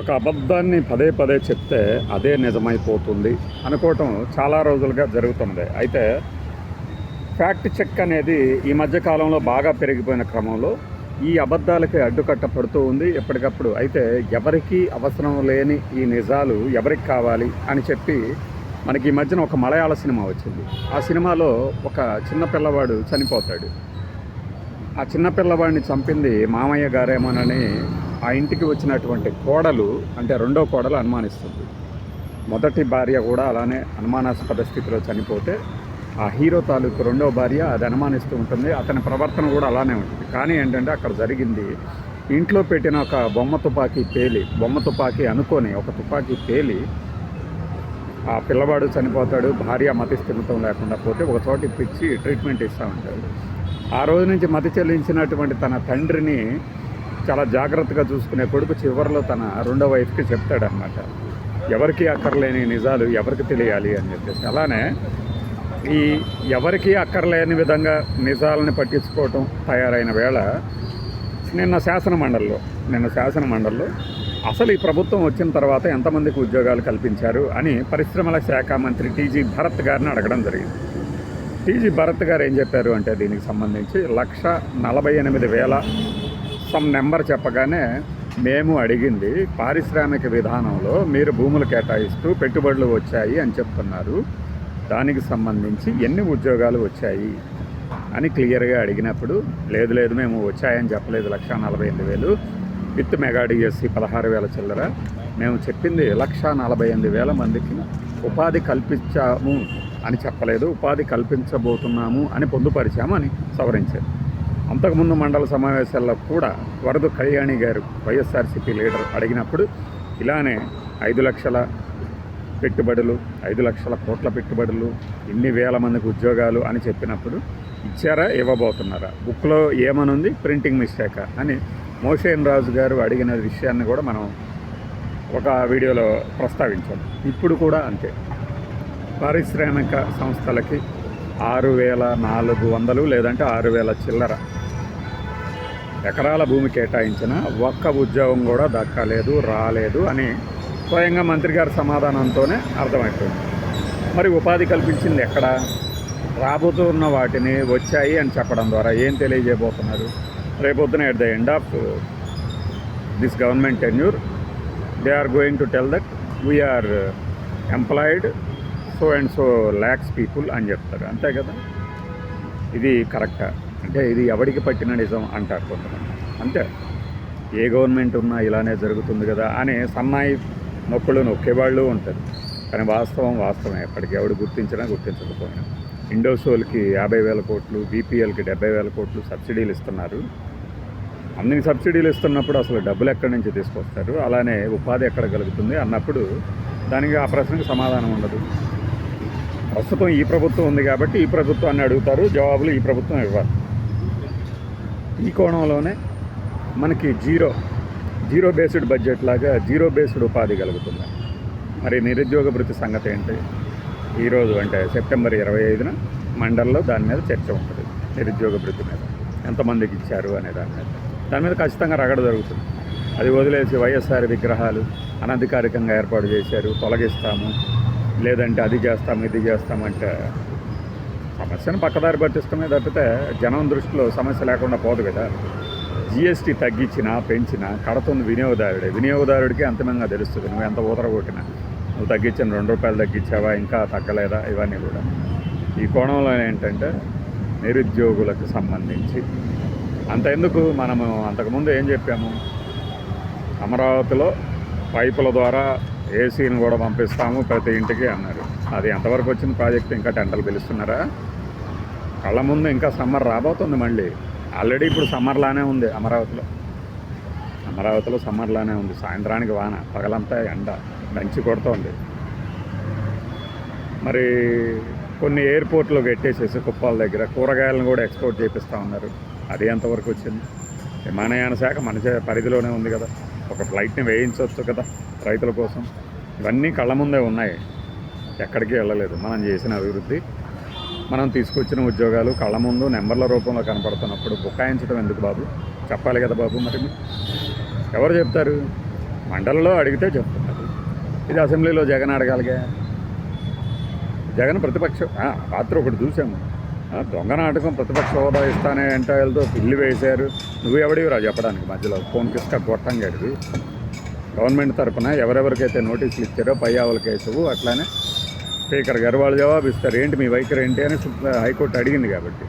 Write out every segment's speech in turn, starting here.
ఒక అబద్ధాన్ని పదే పదే చెప్తే అదే నిజమైపోతుంది అనుకోవటం చాలా రోజులుగా జరుగుతున్నది అయితే ఫ్యాక్ట్ చెక్ అనేది ఈ మధ్య కాలంలో బాగా పెరిగిపోయిన క్రమంలో ఈ అబద్ధాలకి అడ్డుకట్ట పడుతూ ఉంది ఎప్పటికప్పుడు. అయితే ఎవరికీ అవసరం లేని ఈ నిజాలు ఎవరికి కావాలి అని చెప్పి మనకి ఈ మధ్యన ఒక మలయాళ సినిమా వచ్చింది. ఆ సినిమాలో ఒక చిన్న పిల్లవాడు చనిపోతాడు. ఆ చిన్న పిల్లవాడిని చంపింది మామయ్య గారేమోనని ఆ ఇంటికి వచ్చినటువంటి కోడలు అంటే రెండో కోడలు అనుమానిస్తుంది. మొదటి భార్య కూడా అలానే అనుమానాస్పద స్థితిలో చనిపోతే ఆ హీరో తాలూకు రెండో భార్య అది అనుమానిస్తూ ఉంటుంది అతని ప్రవర్తన కూడా అలానే ఉంటుంది. కానీ ఏంటంటే అక్కడ జరిగింది ఇంట్లో పెట్టిన ఒక బొమ్మ తుపాకీ పేలి బొమ్మ తుపాకీ అనుకొని ఒక తుపాకీ పేలి ఆ పిల్లవాడు చనిపోతాడు భార్య మతి స్థిమితం లేకుండా పోతే ఒక చోట ఇప్పించి ట్రీట్మెంట్ ఇస్తూ ఉంటాడు. ఆ రోజు నుంచి మతి చెల్లించినటువంటి తన తండ్రిని చాలా జాగ్రత్తగా చూసుకునే కొడుకు చివరిలో తన రెండో వైఫ్కి చెప్తాడనమాట ఎవరికి అక్కర్లేని నిజాలు ఎవరికి తెలియాలి అని చెప్పేసి. అలానే ఈ ఎవరికి అక్కర్లేని విధంగా నిజాలని పట్టించుకోవటం తయారైన వేళ నిన్న శాసన మండలిలో నిన్న శాసన మండలిలో అసలు ఈ ప్రభుత్వం వచ్చిన తర్వాత ఎంతమందికి ఉద్యోగాలు కల్పించారు అని పరిశ్రమల శాఖ మంత్రి టీజీ భరత్ గారిని అడగడం జరిగింది. టీజీ భరత్ గారు ఏం చెప్పారు అంటే దీనికి సంబంధించి లక్ష నలభై ఎనిమిది వేల సమ్ నెంబర్ చెప్పగానే మేము అడిగింది పారిశ్రామిక విధానంలో మీరు భూములు కేటాయిస్తూ పెట్టుబడులు వచ్చాయి అని చెప్తున్నారు. దానికి సంబంధించి ఎన్ని ఉద్యోగాలు వచ్చాయి అని క్లియర్గా అడిగినప్పుడు లేదు లేదు మేము వచ్చాయని చెప్పలేదు లక్ష నలభై ఎనిమిది వేలు. విత్ మెగాడిఎస్సి పదహారు వేల చిల్లర. మేము చెప్పింది లక్ష నలభై ఎనిమిది వేల మందికి ఉపాధి కల్పించాము అని చెప్పలేదు ఉపాధి కల్పించబోతున్నాము అని పొందుపరిచాము అని సవరించారు. అంతకుముందు మండల సమావేశాల్లో కూడా వరద కళ్యాణి గారు వైఎస్ఆర్సీపీ లీడర్ అడిగినప్పుడు ఇలానే ఐదు లక్షల పెట్టుబడులు ఐదు లక్షల కోట్ల పెట్టుబడులు ఇన్ని వేల మందికి ఉద్యోగాలు అని చెప్పినప్పుడు ఇచ్చారా ఇవ్వబోతున్నారా? బుక్లో ఏమనుంది? ప్రింటింగ్ మిస్టేకా అని మోషేన్ రాజు గారు అడిగిన విషయాన్ని కూడా మనం ఒక వీడియోలో ప్రస్తావించాం. ఇప్పుడు కూడా అంతే. పారిశ్రామిక సంస్థలకి ఆరు వేల నాలుగు వందలు లేదంటే ఆరు వేల చిల్లర ఎకరాల భూమి కేటాయించిన ఒక్క ఉద్యోగం కూడా దక్కలేదు రాలేదు అని స్వయంగా మంత్రి గారి సమాధానంతోనే అర్థమైపోయింది. మరి ఉపాధి కల్పించింది ఎక్కడ? రాబోతున్న వాటిని వచ్చాయి అని చెప్పడం ద్వారా ఏం తెలియజేయబోతున్నారు? రేపొద్దున at the end of this government tenure they are going to tell that we're employed so and so lakhs people అని చెప్తారు. అంతే కదా? ఇది కరెక్టా? అంటే ఇది ఎవడికి పట్టిన నిజం అంటారు కొంతమంది. అంతే. ఏ గవర్నమెంట్ ఉన్నా ఇలానే జరుగుతుంది కదా అని సన్నాయి నొక్కులు నొక్కేవాళ్ళు ఉంటారు. కానీ వాస్తవం వాస్తవం ఎప్పటికి ఎవడు గుర్తించినా గుర్తించకపోయినా. ఇండోసోల్కి యాభై వేల కోట్లు బీపీఎల్కి డెబ్బై వేల కోట్లు సబ్సిడీలు ఇస్తున్నారు. అందరికి సబ్సిడీలు ఇస్తున్నప్పుడు అసలు డబ్బులు ఎక్కడి నుంచి తీసుకొస్తారు? అలానే ఉపాధి ఎక్కడ కలుగుతుంది అన్నప్పుడు దానికి ఆ ప్రశ్నకు సమాధానం ఉండదు. ప్రస్తుతం ఈ ప్రభుత్వం ఉంది కాబట్టి ఈ ప్రభుత్వాన్ని అడుగుతారు. జవాబులు ఈ ప్రభుత్వం ఇవ్వాలి. ఈ కోణంలోనే మనకి జీరో జీరో బేస్డ్ బడ్జెట్ లాగా జీరో బేస్డ్ ఉపాధి కలుగుతుంది. మరి నిరుద్యోగ భృతి సంగతి ఏంటి? ఈరోజు అంటే సెప్టెంబర్ ఇరవై ఐదున మండల్లో దాని మీద చర్చ ఉంటుంది నిరుద్యోగ భృతి మీద. ఎంతమందికి ఇచ్చారు అనే దాని మీద. దాని మీద ఖచ్చితంగా రగడ జరుగుతుంది. అది వదిలేసి వైఎస్ఆర్ విగ్రహాలు అనధికారికంగా ఏర్పాటు చేశారు తొలగిస్తాము. లేదంటే అది చేస్తాము ఇది చేస్తామంటే సమస్యను పక్కదారి పట్టిస్తమే తప్పితే జనం దృష్టిలో సమస్య లేకుండా పోదు కదా. జిఎస్టీ తగ్గించినా పెంచినా కడుతుంది వినియోగదారుడే. వినియోగదారుడికి అంతిమంగా తెలుస్తుంది నువ్వు ఎంత ఊతర కొట్టినా. నువ్వు తగ్గించిన రెండు రూపాయలు తగ్గించావా ఇంకా తగ్గలేదా ఇవన్నీ కూడా. ఈ కోణంలో ఏంటంటే నిరుద్యోగులకు సంబంధించి. అంత ఎందుకు మనము అంతకుముందు ఏం చెప్పాము? అమరావతిలో పైపుల ద్వారా ఏసీని కూడా పంపిస్తాము ప్రతి ఇంటికి అన్నారు. అది ఎంతవరకు వచ్చిన ప్రాజెక్ట్? ఇంకా టెంటలు పిలుస్తున్నారా? కళ్ళ ముందు ఇంకా సమ్మర్ రాబోతుంది మళ్ళీ. ఆల్రెడీ ఇప్పుడు సమ్మర్లానే ఉంది అమరావతిలో. అమరావతిలో సమ్మర్లానే ఉంది. సాయంత్రానికి వాన పగలంతా ఎండ దంచి కొడుతోంది. మరి కొన్ని ఎయిర్పోర్ట్లో పెట్టేసేసి కుప్పాల దగ్గర కూరగాయలను కూడా ఎక్స్పోర్ట్ చేపిస్తూ ఉన్నారు. అది ఎంతవరకు వచ్చింది? విమానయాన శాఖ మన చే- పరిధిలోనే ఉంది కదా. ఒక ఫ్లైట్ని వేయించవచ్చు కదా రైతుల కోసం. ఇవన్నీ కళ్ళ ముందే ఉన్నాయి. ఎక్కడికి వెళ్ళలేదు. మనం చేసిన అభివృద్ధి మనం తీసుకొచ్చిన ఉద్యోగాలు కళ్ళ ముందు నెంబర్ల రూపంలో కనపడుతున్నప్పుడు బుకాయించడం ఎందుకు బాబు? చెప్పాలి కదా బాబు మరి. ఎవరు చెప్తారు? మండలిలో అడిగితే చెప్తున్నారు. ఇది అసెంబ్లీలో జగన్ అడగాలిగా. జగన్ ప్రతిపక్ష ఆ, రాత్రి ఒకటి చూసాము దొంగ నాటకం ప్రతిపక్ష హోదా ఇస్తానే అంటే వెళ్తూ పిల్లి వేశారు. నువ్వు ఎవడివిరా చెప్పడానికి మధ్యలో. ఫోన్ కిస్క గొట్టం గవర్నమెంట్ తరపున ఎవరెవరికైతే నోటీసులు ఇచ్చారో పై ఆవుల కేసు అట్లానే స్పీకర్ గారు వాళ్ళు జవాబు ఇస్తారు. ఏంటి మీ వైఖరి ఏంటి అని హైకోర్టు అడిగింది కాబట్టి.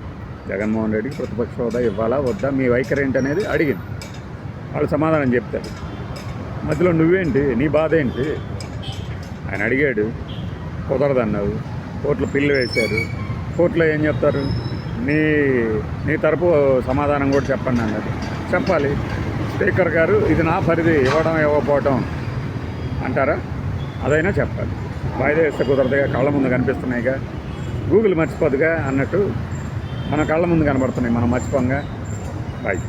జగన్మోహన్ రెడ్డికి ప్రతిపక్ష హోదా ఇవ్వాలా వద్దా? మీ వైఖరి ఏంటి అనేది అడిగింది. వాళ్ళు సమాధానం చెప్తారు. మధ్యలో నువ్వేంటి? నీ బాధ ఏంటి? ఆయన అడిగాడు. కుదరదన్నావు. కోర్టులో పిల్లు వేశారు. కోర్టులో ఏం చెప్తారు? నీ నీ తరపు సమాధానం కూడా చెప్పండి అన్నారు. చెప్పాలి. స్పీకర్ గారు ఇది నా పరిధి ఇవ్వడం ఇవ్వకపోవడం అంటారా? అదైనా చెప్పాలి. వాయిదా వేస్తే కుదరదుగా కళ్ళ ముందు కనిపిస్తున్నాయిగా. గూగుల్ మర్చిపోదుగా అన్నట్టు మన కళ్ళ ముందు కనబడుతున్నాయి మనం మర్చిపోంగా. బాయ్